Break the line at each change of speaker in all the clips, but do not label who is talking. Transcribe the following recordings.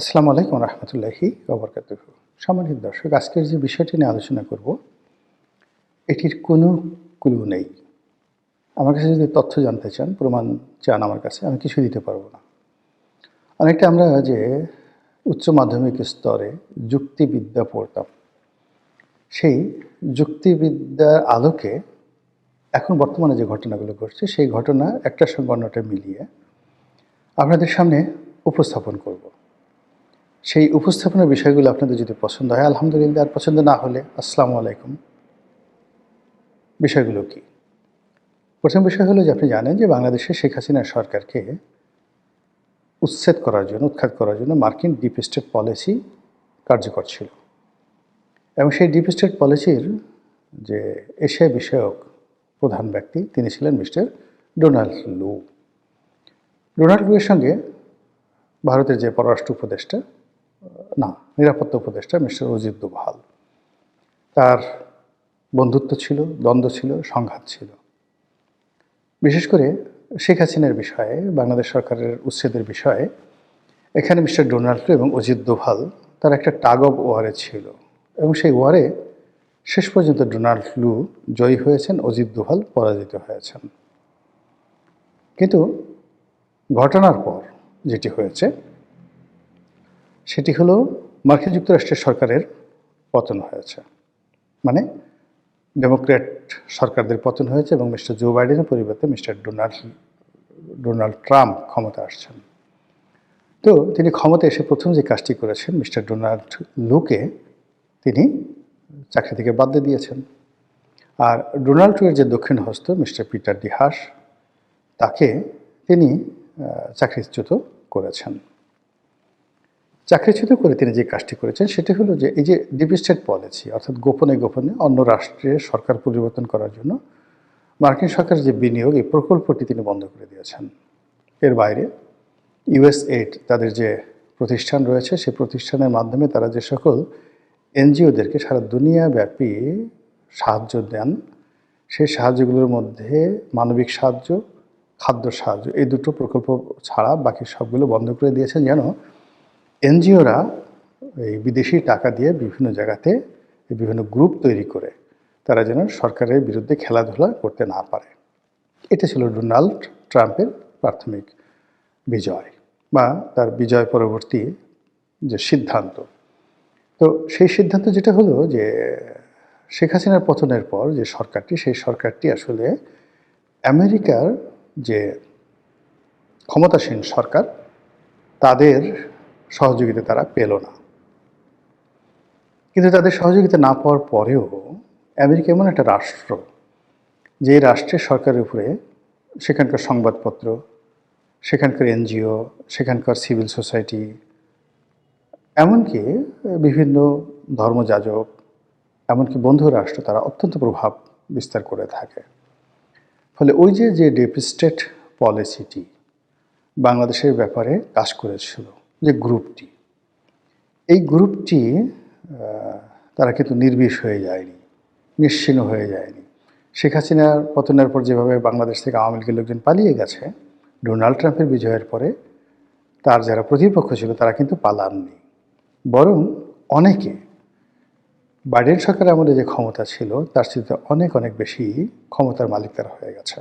আসসালামু আলাইকুম রহমতুল্লাহি ওবরকাত সম্মানিত দর্শক, আজকের যে বিষয়টি নিয়ে আলোচনা করব, এটির কোনো ক্লু নেই। আমার কাছে যদি তথ্য জানতে চান, প্রমাণ চান আমার কাছে, আমি কিছু দিতে পারব না। অনেকটা আমরা যে উচ্চ মাধ্যমিক স্তরে যুক্তিবিদ্যা পড়তাম, সেই যুক্তিবিদ্যার আলোকে এখন বর্তমানে যে ঘটনাগুলো ঘটছে, সেই ঘটনা একটার সঙ্গে অন্যটা মিলিয়ে আপনাদের সামনে উপস্থাপন করব। সেই উপস্থাপনের বিষয়গুলো আপনাদের যদি পছন্দ হয়, আলহামদুলিল্লাহ, আর পছন্দ না হলে আসসালামু আলাইকুম। বিষয়গুলো কি? প্রথম বিষয় হলো যে আপনি জানেন যে বাংলাদেশে শেখ হাসিনা সরকারকে উচ্ছেদ করার জন্য, উৎখাত করার জন্য মার্কিন ডিপ স্টেট পলিসি কার্যকর ছিল। এবং সেই ডিপ স্টেট পলিসির যে এশিয়া বিষয়ক প্রধান ব্যক্তি, তিনি ছিলেন মিস্টার ডোনাল্ড লু। ডোনাল্ড লুয়ের সঙ্গে ভারতের যে পররাষ্ট্র উপদেষ্টা না, নিরাপত্তা উপদেষ্টা মিস্টার অজিত দোভাল। তার বন্ধুত্ব ছিল, দ্বন্দ্ব ছিল, সংঘাত ছিল। বিশেষ করে শেখ হাসিনার বিষয়ে, বাংলাদেশ সরকারের উচ্ছেদের বিষয়ে, এখানে মিস্টার ডোনাল্ড এবং অজিত দোভাল, তার একটা টাগ অব ওয়ারে ছিল। এবং সেই ওয়ারে শেষ পর্যন্ত ডোনাল্ড লু জয়ী হয়েছেন, অজিত দোভাল পরাজিত হয়েছেন। কিন্তু ঘটনার পর যেটি হয়েছে সেটি হলো মার্কিন যুক্তরাষ্ট্রের সরকারের পতন হয়েছে। মানে ডেমোক্র্যাট সরকারদের পতন হয়েছে এবং মিস্টার জো বাইডেনের পরিবর্তে মিস্টার ডোনাল্ড ডোনাল্ড ট্রাম্প ক্ষমতা আসছেন। তো তিনি ক্ষমতা এসে প্রথম যে কাজটি করেছেন, মিস্টার ডোনাল্ড লুকে তিনি চাকরি থেকে বাদ দিয়ে দিয়েছেন। আর ডোনাল্ড ট্রুয়ের যে দক্ষিণ হস্ত মিস্টার পিটার ডিহাস তাকে তিনি চাকরিচ্যুত করেছেন। চাকরিচ্যুত করে তিনি যে কাজটি করেছেন, সেটি হলো যে এই যে ডিপ স্টেট পলিসি, অর্থাৎ গোপনে গোপনে অন্য রাষ্ট্রের সরকার পরিবর্তন করার জন্য মার্কিন সরকারের যে বিনিয়োগ, এই প্রকল্পটি তিনি বন্ধ করে দিয়েছেন। এর বাইরে ইউএস এইড তাদের যে প্রতিষ্ঠান রয়েছে, সেই প্রতিষ্ঠানের মাধ্যমে তারা যে সকল এনজিওদেরকে সারা দুনিয়াব্যাপী সাহায্য দেন, সেই সাহায্যগুলোর মধ্যে মানবিক সাহায্য, খাদ্য সাহায্য, এই দুটো প্রকল্প ছাড়া বাকি সবগুলো বন্ধ করে দিয়েছেন যেন এনজিওরা এই বিদেশি টাকা দিয়ে বিভিন্ন জায়গাতে বিভিন্ন গ্রুপ তৈরি করে তারা যেন সরকারের বিরুদ্ধে খেলাধুলা করতে না পারে। এটা ছিল ডোনাল্ড ট্রাম্পের প্রাথমিক বিজয় বা তার বিজয় পরবর্তী যে সিদ্ধান্ত। তো সেই সিদ্ধান্ত যেটা হলো যে শেখ হাসিনার পতনের পর যে সরকারটি, সেই সরকারটি আসলে আমেরিকার যে ক্ষমতাসীন সরকার, তাদের সহযোগিতা তারা পেল না। কিন্তু তাদের সহযোগিতা না পাওয়ার পরেও আমেরিকা এমন একটা রাষ্ট্র যে রাষ্ট্রের সরকারের উপরে সেখানকার সংবাদপত্র, সেখানকার এনজিও, সেখানকার সিভিল সোসাইটি, এমনকি বিভিন্ন ধর্মযাজক, এমনকি বন্ধু রাষ্ট্র, তারা অত্যন্ত প্রভাব বিস্তার করে থাকে। ফলে ওই যে যে ডেপিস্টেট পলিসিটি বাংলাদেশের ব্যাপারে কাজ করেছিল যে গ্রুপটি, এই গ্রুপটি তারা কিন্তু নির্বিষ হয়ে যায়নি, নিশ্চিন্ন হয়ে যায়নি। শেখ হাসিনার পতনের পর যেভাবে বাংলাদেশ থেকে আওয়ামী লীগের লোকজন পালিয়ে গেছে, ডোনাল্ড ট্রাম্পের বিজয়ের পরে তার যারা প্রতিপক্ষ ছিল, তারা কিন্তু পালাননি। বরং অনেকে, বাইডেন সরকারের আমাদের যে ক্ষমতা ছিল, তার চেয়ে অনেক অনেক বেশি ক্ষমতার মালিক তারা হয়ে গেছে।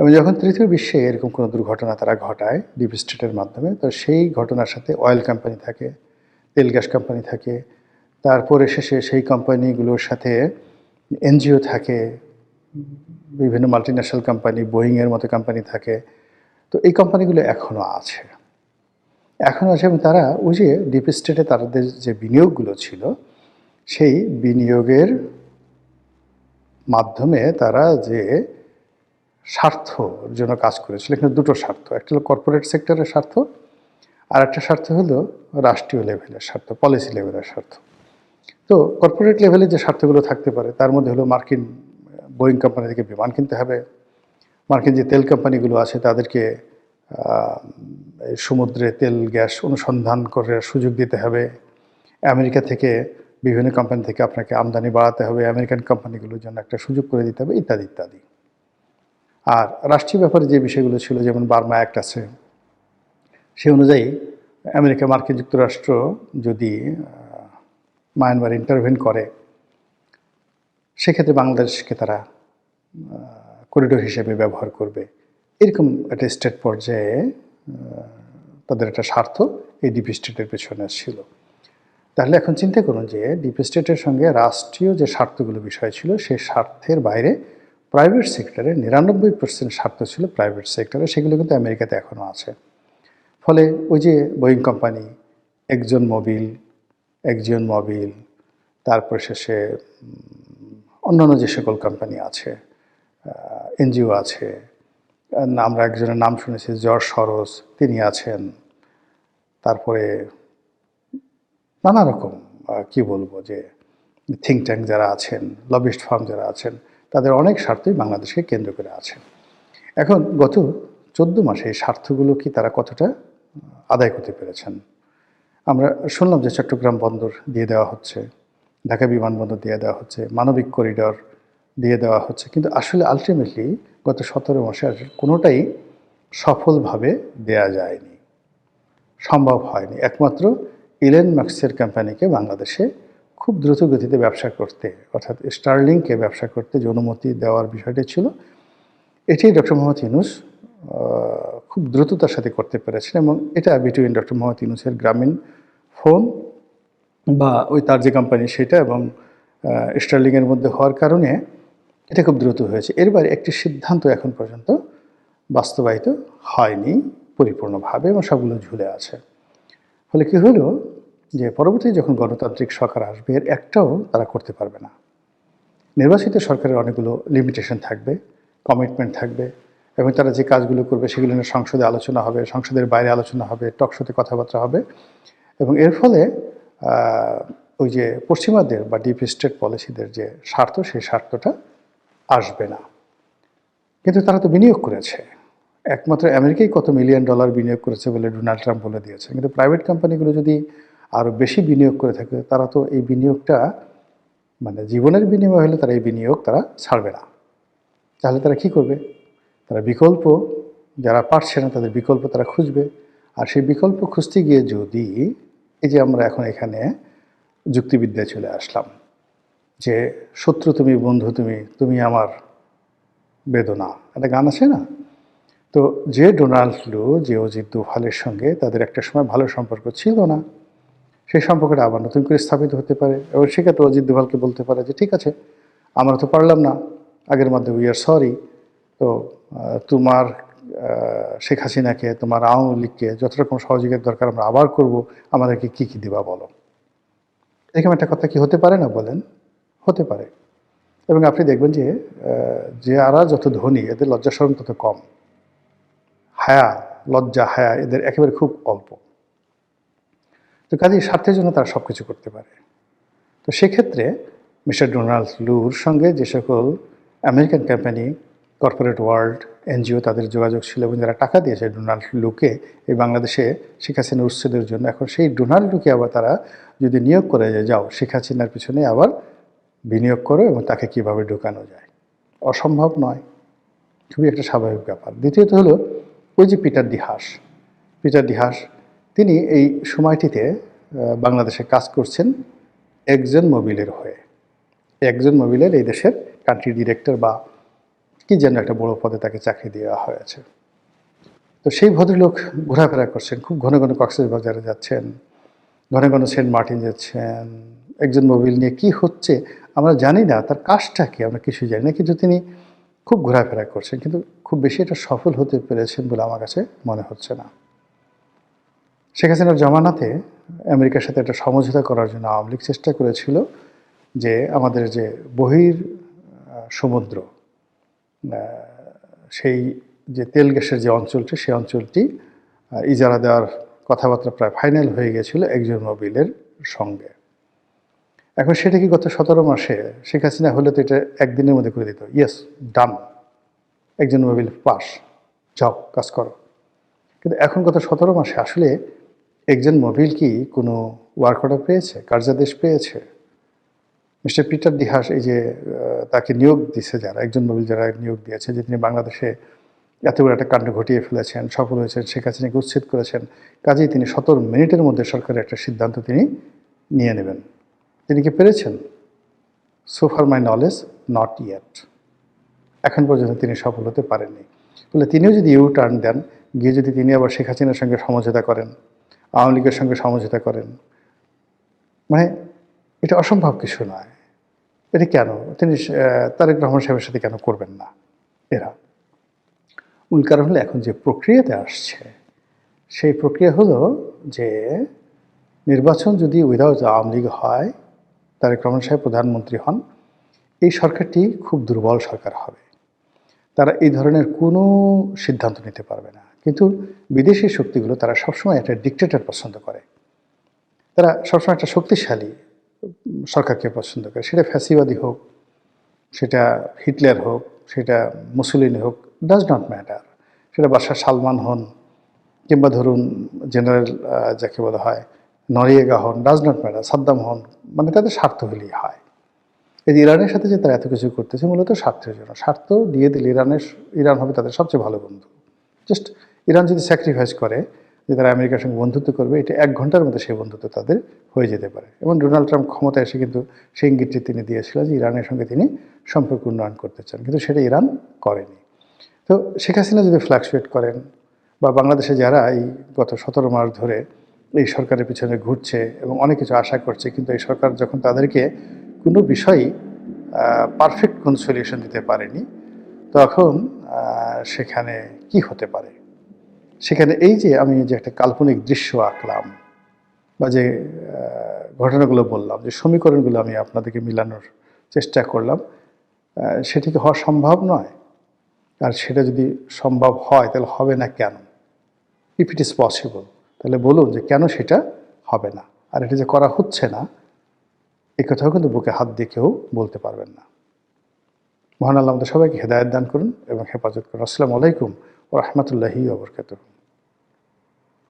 এবং যখন তৃতীয় বিশ্বে এরকম কোনো দুর্ঘটনা তারা ঘটায়, ডিপ স্টেটের মাধ্যমে, তো সেই ঘটনার সাথে অয়েল কোম্পানি থাকে, তেল গ্যাস কোম্পানি থাকে, তারপরে শেষে সেই কোম্পানিগুলোর সাথে এনজিও থাকে, বিভিন্ন মাল্টিন্যাশনাল কোম্পানি বোয়িংয়ের মতো কোম্পানি থাকে, তো এই কোম্পানিগুলো এখনও আছে। এখনও আছে এবং তারা ওই যে ডিপ স্টেটে তাদের যে বিনিয়োগগুলো ছিল, সেই বিনিয়োগের মাধ্যমে তারা যে স্বার্থর জন্য কাজ করেছিল। এখানে দুটো স্বার্থ, একটা হলো কর্পোরেট সেক্টরের স্বার্থ আর একটা স্বার্থ হলো রাষ্ট্রীয় লেভেলের স্বার্থ পলিসি লেভেলের স্বার্থ। তো কর্পোরেট লেভেলে যে স্বার্থগুলো থাকতে পারে, তার মধ্যে হলো মার্কিন বোয়িং কোম্পানি থেকে বিমান কিনতে হবে। মার্কিন যে তেল কোম্পানিগুলো আছে, তাদেরকে সমুদ্রে তেল, গ্যাস অনুসন্ধান করে সুযোগ দিতে হবে। আমেরিকা থেকে বিভিন্ন কোম্পানি থেকে আপনাকে আমদানি বাড়াতে হবে। আমেরিকান কোম্পানিগুলোর জন্য একটা সুযোগ করে দিতে হবে, ইত্যাদি ইত্যাদি। আর রাষ্ট্রীয় ব্যাপারে যে বিষয়গুলো ছিল, যেমন বার্মা অ্যাক্ট আছে, সে অনুযায়ী আমেরিকা মার্কিন যুক্তরাষ্ট্র যদি মায়ানমার ইন্টারভেন করে, সেক্ষেত্রে বাংলাদেশকে তারা করিডোর হিসেবে ব্যবহার করবে। এরকম একটা স্টেট পর্যায়ে তাদের একটা স্বার্থ এই ডিপি স্টেটের পেছনে ছিল। তাহলে এখন চিন্তা করুন যে ডিপি স্টেটের সঙ্গে রাষ্ট্রীয় যে স্বার্থগুলো বিষয় ছিল, সেই স্বার্থের বাইরে প্রাইভেট সেক্টরে নিরানব্বই পার্সেন্ট স্বার্থ ছিল প্রাইভেট সেক্টরে সেগুলো কিন্তু আমেরিকাতে এখনও আছে। ফলে ওই যে বোয়িং কোম্পানি একজন মোবিল একজন মোবিল, তারপর শেষে অন্যান্য যে সকল কোম্পানি আছে এনজিও আছে আমরা একজনের নাম শুনেছি, জর্জ সরোস তিনি আছেন। তারপরে নানা রকম কি বলব যে থিঙ্ক ট্যাঙ্ক যারা আছেন লবিস্ট ফার্ম যারা আছেন তাদের অনেক স্বার্থই বাংলাদেশকে কেন্দ্র করে আছে। এখন গত চোদ্দ মাসে এই স্বার্থগুলো কি তারা কতটা আদায় করতে পেরেছেন? আমরা শুনলাম যে চট্টগ্রাম বন্দর দিয়ে দেওয়া হচ্ছে, ঢাকা বিমানবন্দর দিয়ে দেওয়া হচ্ছে, মানবিক করিডর দিয়ে দেওয়া হচ্ছে, কিন্তু আসলে আলটিমেটলি গত সতেরো মাসে আর কোনোটাই সফলভাবে দেয়া যায়নি। সম্ভব হয়নি। একমাত্র ইলেন মার্কসের কোম্পানিকে বাংলাদেশে খুব দ্রুত গতিতে ব্যবসা করতে, অর্থাৎ স্টার্লিংকে ব্যবসা করতে যে অনুমতি দেওয়ার বিষয়টি ছিল, এটি ডক্টর মোহাম্মদ ইউনুস খুব দ্রুততার সাথে করতে পেরেছেন এবং এটা বিটুইন ডক্টর মোহাম্মদ ইউনুসের গ্রামীণ ফোন বা ওই তার যে কোম্পানি সেটা এবং স্টার্লিংয়ের মধ্যে হওয়ার কারণে এটা খুব দ্রুত হয়েছে। এরবার একটি সিদ্ধান্ত এখন পর্যন্ত বাস্তবায়িত হয়নি, পরিপূর্ণভাবে এবং সবগুলো ঝুলে আছে। ফলে কী হলো? যে পরবর্তী যখন গণতান্ত্রিক সরকার আসবে, এর একটাও তারা করতে পারবে না। নির্বাচিত সরকারের অনেকগুলো লিমিটেশন থাকবে কমিটমেন্ট থাকবে, এবং তারা যে কাজগুলো করবে সেগুলো নিয়ে সংসদে আলোচনা হবে, সংসদের বাইরে আলোচনা হবে টকশোতে কথাবার্তা হবে। এবং এর ফলে ওই যে পশ্চিমাদের বা ডিপ স্টেট পলিসিদের যে স্বার্থ, সেই স্বার্থটা আসবে না। কিন্তু তারা তো বিনিয়োগ করেছে। একমাত্র আমেরিকাই কত মিলিয়ন ডলার বিনিয়োগ করেছে বলে ডোনাল্ড ট্রাম্প বলে দিয়েছে। কিন্তু প্রাইভেট কোম্পানিগুলো যদি আরও বেশি বিনিয়োগ করে থাকে, তারা তো এই বিনিয়োগটা মানে জীবনের বিনিময় হলে তারা এই বিনিয়োগ তারা ছাড়বে না। তাহলে তারা কি করবে? তারা বিকল্প, যারা পারছে না তাদের বিকল্প তারা খুঁজবে। আর সেই বিকল্প খুঁজতে গিয়ে যদি এই যে আমরা এখন এখানে যুক্তিবিদ্যায় চলে আসলাম, যে শত্রু তুমি, বন্ধু তুমি তুমি আমার বেদনা, একটা গান আছে না? তো যে ডোনাল্ড লু যে অজিত দোভালের সঙ্গে তাদের একটা সময় ভালো সম্পর্ক ছিল না। সেই সম্পর্কটা আবার নতুন করে স্থাপিত হতে পারে। এবং সেক্ষেত্রে অজিত দোভালকে বলতে পারে যে, ঠিক আছে, আমরা তো পারলাম না। আগের মাধ্যমে উই আর সরি তো তোমার শেখ হাসিনাকে, তোমার আওয়ামী লীগকে যত রকম সহযোগিতার দরকার আমরা আবার করব, আমাদেরকে কি কি দিবা বলো? এরকম একটা কথা কি হতে পারে না বলেন? হতে পারে। এবং আপনি দেখবেন যে যে আরা যত ধনী, এদের লজ্জা শরম তত কম। হায়া, লজ্জা, হায়া, এদের একেবারে খুব অল্প। তো কাজেই স্বার্থের জন্য তারা সব কিছু করতে পারে। তো সেক্ষেত্রে মিস্টার ডোনাল্ড লুর সঙ্গে যে সকল American company, corporate world, NGO তাদের যোগাযোগ ছিল এবং যারা টাকা দিয়েছে ডোনাল্ড লুকে, এই বাংলাদেশে শেখ হাসিনা উচ্ছেদের জন্য, এখন সেই ডোনাল্ড লুকে আবার তারা যদি নিয়োগ করে যাও, শেখ হাসিনার পিছনে আবার বিনিয়োগ করো এবং তাকে কীভাবে ঢোকানো যায়। অসম্ভব নয়। খুবই একটা স্বাভাবিক ব্যাপার। দ্বিতীয়ত হলো ওই যে পিটার দিহাস পিটার দিহাস তিনি এই সময়টিতে বাংলাদেশে কাজ করছেন একজন মোবিলের হয়ে। একজন মোবিলের এই দেশের কান্ট্রি ডিরেক্টর বা কি যেন একটা বড় পদে তাকে চাকরি দেওয়া হয়েছে। তো সেই ভদ্রলোক ঘোরাফেরা করছেন, খুব ঘন ঘন কক্সেস বাজারে যাচ্ছেন, ঘন ঘন সেন্ট মার্টিন যাচ্ছেন। একজন মোবিল নিয়ে কি হচ্ছে আমরা জানি না, তার কাজটা কি আমরা কিছু জানি না, কিন্তু তিনি খুব ঘোরাফেরা করছেন, কিন্তু খুব বেশি এটা সফল হতে পেরেছেন বলে আমার কাছে মনে হচ্ছে না। শেখ হাসিনার জমানাতে আমেরিকার সাথে একটা সমঝোতা করার জন্য আওয়ামী লীগ চেষ্টা করেছিল যে আমাদের যে বহির সমুদ্র সেই যে তেল গ্যাসের যে অঞ্চলটি, সেই অঞ্চলটি ইজারা দেওয়ার কথাবার্তা প্রায় ফাইনাল হয়ে গেছিল একজন মোবিলের সঙ্গে। এখন সেটা কি গত সতেরো মাসে শেখ হাসিনা হলে তো এটা একদিনের মধ্যে করে দিত? ইয়েস ডান একজন মোবিল পাস যাও, কাজ করো। কিন্তু এখন গত সতেরো মাসে আসলে একজন মোবিল কি কোনো ওয়ার্ক অর্ডার পেয়েছে? কার্যাদেশ পেয়েছে? মিস্টার পিটার দিহাস এই যে তাকে নিয়োগ দিছে যারা, একজন মোবিল যারা নিয়োগ দিয়েছে, যে তিনি বাংলাদেশে এত বড় একটা কাণ্ড ঘটিয়ে ফেলেছেন, সফল হয়েছেন, শেখ হাসিনাকে উচ্ছেদ করেছেন, কাজেই তিনি সতেরো মিনিটের মধ্যে সরকারের একটা সিদ্ধান্ত তিনি নিয়ে নেবেন। তিনি কি পেরেছেন? So far my knowledge not yet এখন পর্যন্ত তিনি সফল হতে পারেননি। বলে তিনিও যদি ইউ টার্ন দেন, গিয়ে যদি তিনি আবার শেখ হাসিনার সঙ্গে সমঝোতা করেন আওয়ামী লীগের সঙ্গে সমঝোতা করেন। মানে এটা অসম্ভব কিছু নয়। এটা কেন? তিনি তারেক রহমান সাহেবের সাথে কেন করবেন না এরা? মূল কারণ হলো এখন যে প্রক্রিয়াতে আসছে, সেই প্রক্রিয়া হলো যে নির্বাচন যদি উইদাউট আওয়ামী লীগ হয়, তারেক রহমান সাহেব প্রধানমন্ত্রী হন, এই সরকারটি খুব দুর্বল সরকার হবে। তারা এই ধরনের কোনো সিদ্ধান্ত নিতে পারবে না। কিন্তু বিদেশি শক্তিগুলো তারা সবসময় একটা ডিকটেটর পছন্দ করে। তারা সবসময় একটা শক্তিশালী সরকারকে পছন্দ করে। সেটা ফ্যাসিবাদী হোক, সেটা হিটলার হোক, সেটা মুসলিনি হোক ডাজ নট ম্যাটার সেটা বাদশাহ সালমান হন, কিংবা ধরুন জেনারেল যাকে বলা হয়, নরিয়েগা হন ডাজ নট ম্যাটার সাদ্দাম হন মানে তাদের স্বার্থ হলেই হয়। এই যে ইরানের সাথে যে তারা এত কিছু করতেছে, মূলত স্বার্থের জন্য। স্বার্থ দিয়ে দিলে ইরানের, ইরান হবে তাদের সবচেয়ে ভালো বন্ধু। জাস্ট ইরান যদি স্যাক্রিফাইস করে যে তারা আমেরিকার সঙ্গে বন্ধুত্ব করবে, এটা এক ঘণ্টার মধ্যে সেই বন্ধুত্ব তাদের হয়ে যেতে পারে। এবং ডোনাল্ড ট্রাম্প ক্ষমতায় এসে কিন্তু সেই ইঙ্গিতটি তিনি দিয়েছিলেন যে ইরানের সঙ্গে তিনি সম্পর্ক উন্নয়ন করতে চান। কিন্তু সেটা ইরান করেনি। তো শেখ হাসিনা যদি ফ্ল্যাকচুয়েট করেন বা বাংলাদেশে যারা এই গত সতেরো মাস ধরে এই সরকারের পিছনে ঘুরছে এবং অনেক কিছু আশা করছে, কিন্তু এই সরকার যখন তাদেরকে কোনো বিষয়ই পারফেক্ট কোনো সলিউশন দিতে পারেনি, তখন সেখানে কি হতে পারে? সেখানে এই যে আমি যে একটা কাল্পনিক দৃশ্য আঁকলাম বা যে ঘটনাগুলো বললাম, যে সমীকরণগুলো আমি আপনাদেরকে মিলানোর চেষ্টা করলাম সেটি কি হওয়া সম্ভব নয়? আর সেটা যদি সম্ভব হয়, তাহলে হবে না কেন? ইফ ইট ইজ পসিবল তাহলে বলুন যে কেন সেটা হবে না? আর এটা যে করা হচ্ছে না এই কথাও কিন্তু বুকে হাত দিয়ে কেউ বলতে পারবেন না। মহান আল্লাহ আমাদের সবাইকে হেদায়ত দান করুন এবং হেফাজত করুন। আসসালামু আলাইকুম ও রহমতুল্লাহি ওবরকাতুহ